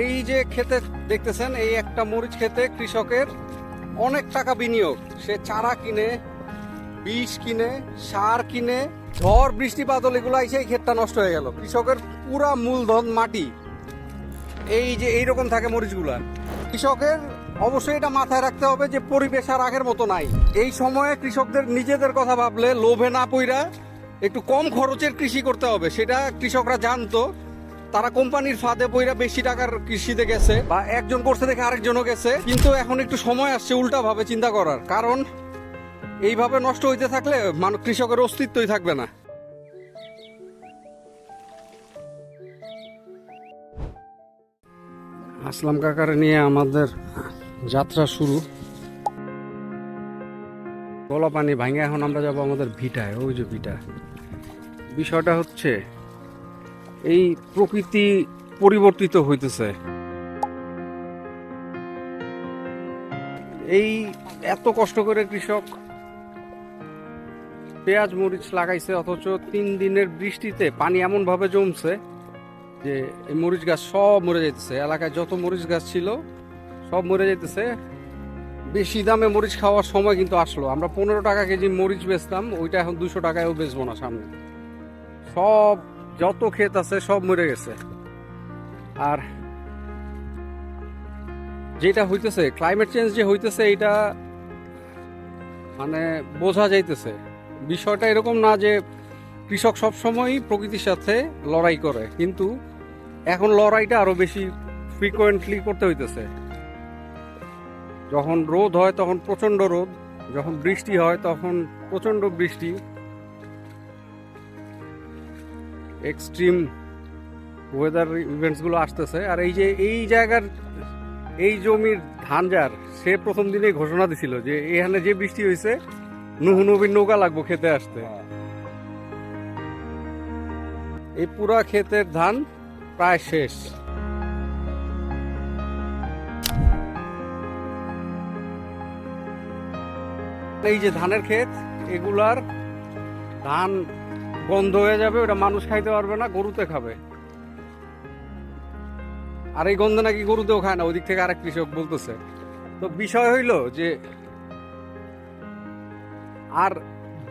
এই যে খেতে দেখতেছেন, এই একটা মরিচ খেতে কৃষকের অনেক টাকা বিনিয়োগ। সে চারা কিনে বীজ কিনে, সার কিনে, ঝড় বৃষ্টি বাদল এগুলো এসে এই ক্ষেতটা নষ্ট হয়ে গেল। কৃষকের পুরা মূলধন মাটি। এই যে এইরকম থাকে মরিচগুলা। কৃষকের অবশ্যই এটা মাথায় রাখতে হবে যে পরিবেশ আর আগের মতো নাই। এই সময়ে কৃষকদের নিজেদের কথা ভাবলে লোভে না পইরা একটু কম খরচের কৃষি করতে হবে, সেটা কৃষকরা জানতো। তারা কোম্পানির ফাঁদে পইরা বেশি টাকার কৃষিতে গেছে বা একজন করছে দেখে আরেকজনও গেছে। কিন্তু এখন একটু সময় আসছে উল্টা ভাবে চিন্তা করার। কারণ এইভাবে নষ্ট হইতে থাকলে মানুষ কৃষকের অস্তিত্বই থাকবে না। আসলাম কাকার নিয়ে আমাদের যাত্রা শুরু। গলা পানি ভাঙে, এখন আমরা যাব আমাদের ভিটায়। ওই যে ভিটা। বিষয়টা হচ্ছে এই প্রকৃতি পরিবর্তিত হইতেছে। এই এত কষ্ট করে কৃষক পেঁয়াজ, মরিচ লাগাইছে, অথচ তিন দিনের বৃষ্টিতে পানি এমন ভাবে জমছে যে এই মরিচ গাছ সব মরে যেতেছে এলাকায় যত মরিচ গাছ ছিল, সব মরে যাইতেছে। বেশি দামে মরিচ খাওয়ার সময় কিন্তু আসলো। আমরা পনেরো টাকা কেজি মরিচ বেচতাম, ওইটা এখন দুশো টাকায়ও বেচবো না সামনে। সব যত ক্ষেত আছে সব মরে গেছে। আর যেটা হইতেছে ক্লাইমেট চেঞ্জ যে হইতেছে, এটা মানে বোঝা যাইতেছে। বিষয়টা এরকম না যে কৃষক সবসময়ই প্রকৃতির সাথে লড়াই করে, কিন্তু এখন লড়াইটা আরও বেশি ফ্রিকোয়েন্টলি করতে হইতেছে। যখন রোদ হয়, তখন প্রচণ্ড রোদ, যখন বৃষ্টি হয়, তখন প্রচণ্ড বৃষ্টি। এক্সট্রিম ওয়েদার ইভেন্টসগুলো আসতেছে। আর এই যে এই জায়গার এই জমির ধান যার সে প্রথম দিনেই ঘোষণা দিছিল যে এখানে যে বৃষ্টি হয়েছে নুহু নবীর নৌকা লাগবো খেতে আসতে। এই পুরা ক্ষেতের ধান প্রায় শেষ। এই যে ধানের ক্ষেত এগুলার ধান বন্ধ হয়ে যাবে, ওটা মানুষ খাইতে পারবে না, গরুতে খাবে। আর এই গন্ধ নাকি গরুতেও খায় না, ওদিক থেকে আরেক কৃষক বলতেছে। তো বিষয় হইল যে, আর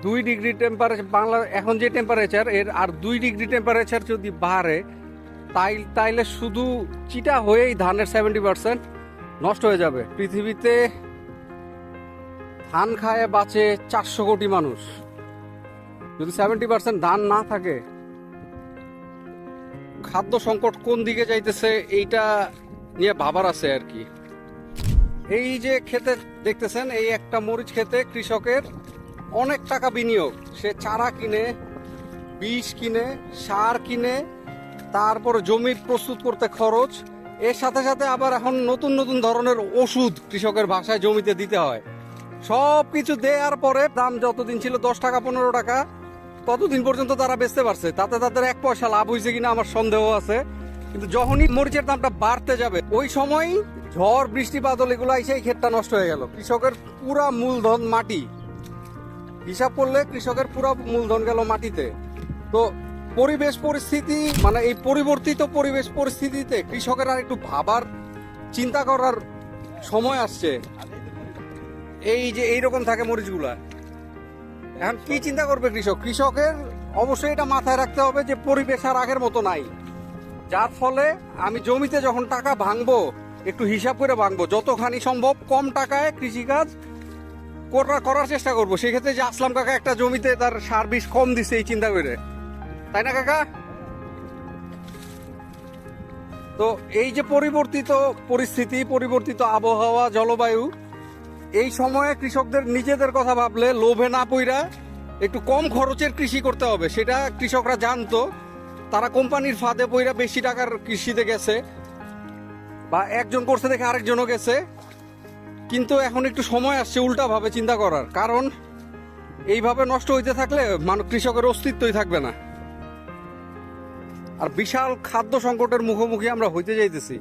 দুই ডিগ্রি টেম্পারেচার বাংলা, এখন যে টেম্পারেচার এর আর দুই ডিগ্রি টেম্পারেচার যদি বাড়ে, তাই, তাইলে শুধু চিটা হয়েই ধানের সেভেন্টি পার্সেন্ট নষ্ট হয়ে যাবে। পৃথিবীতে ধান খায় বাঁচে চারশো কোটি মানুষ। যদি সেভেন্টি পার্সেন্ট ধান না থাকে, খাদ্য সংকট কোন দিকে যাইতেছে এইটা নিয়ে ভাবার আছে আর কি। এই যে খেতে দেখতেছেন, এই একটা মরিচ খেতে কৃষকের অনেক টাকা বিনিয়োগ। সে চারা কিনে, বীজ কিনে, সার কিনে, তারপর জমি প্রস্তুত করতে খরচ। এর সাথে সাথে আবার এখন নতুন নতুন ধরনের ওষুধ কৃষকের ভাষায় জমিতে দিতে হয়। সব কিছু দেওয়ার পরে দাম যতদিন ছিল দশ টাকা, পনেরো টাকা ততদিন পর্যন্ত তারা বেচতে পারছে। তাতে তাদের এক পয়সা লাভ হয়েছে কিনা আমার সন্দেহ আছে। কিন্তু যখনই মরিচের দামটা বাড়তে যাবে, ওই সময় ঝড় বৃষ্টি বাদল এগুলো এসে এই ক্ষেতটা নষ্ট হয়ে গেল। কৃষকের পুরা মূলধন মাটি। হিসাব করলে কৃষকের পুরা মূলধন গেল মাটিতে। তো পরিবেশ পরিস্থিতি মানে এই পরিবর্তিত পরিবেশ পরিস্থিতিতে কৃষকের আর একটু ভাবার চিন্তা করার সময় আসছে। এই যে এইরকম থাকে মরিচগুলা। এখন কি চিন্তা করবে কৃষক? কৃষকের অবশ্যই এটা মাথায় রাখতে হবে যে পরিবেশ আর আগের মতো নাই। যার ফলে আমি জমিতে যখন টাকা ভাঙবো, একটু হিসাব করে ভাঙবো, যতখানি সম্ভব কম টাকায় কৃষিকাজ করার করার চেষ্টা করব। সেক্ষেত্রে যে আসলাম কাকা, একটা জমিতে তার সার বিষ কম দিছে এই চিন্তা করে। তাই না কাকা? তো এই যে পরিবর্তিত পরিস্থিতি, পরিবর্তিত আবহাওয়া, জলবায়ু এই সময়ে কৃষকদের নিজেদের কথা ভাবলে লোভে না পইরা একটু কম খরচের কৃষি করতে হবে, সেটা কৃষকরা জানতো। তারা কোম্পানির ফাঁদে পইরা বেশি টাকার কৃষিতে গেছে বা একজন করছে দেখে আরেকজনও গেছে। কিন্তু এখন একটু সময় আসছে উল্টাভাবে চিন্তা করার, কারণ এইভাবে নষ্ট হইতে থাকলে মানুষ কৃষকের অস্তিত্বই থাকবে না। আর বিশাল খাদ্য সংকটের মুখোমুখি আমরা হইতে যাইতেছি।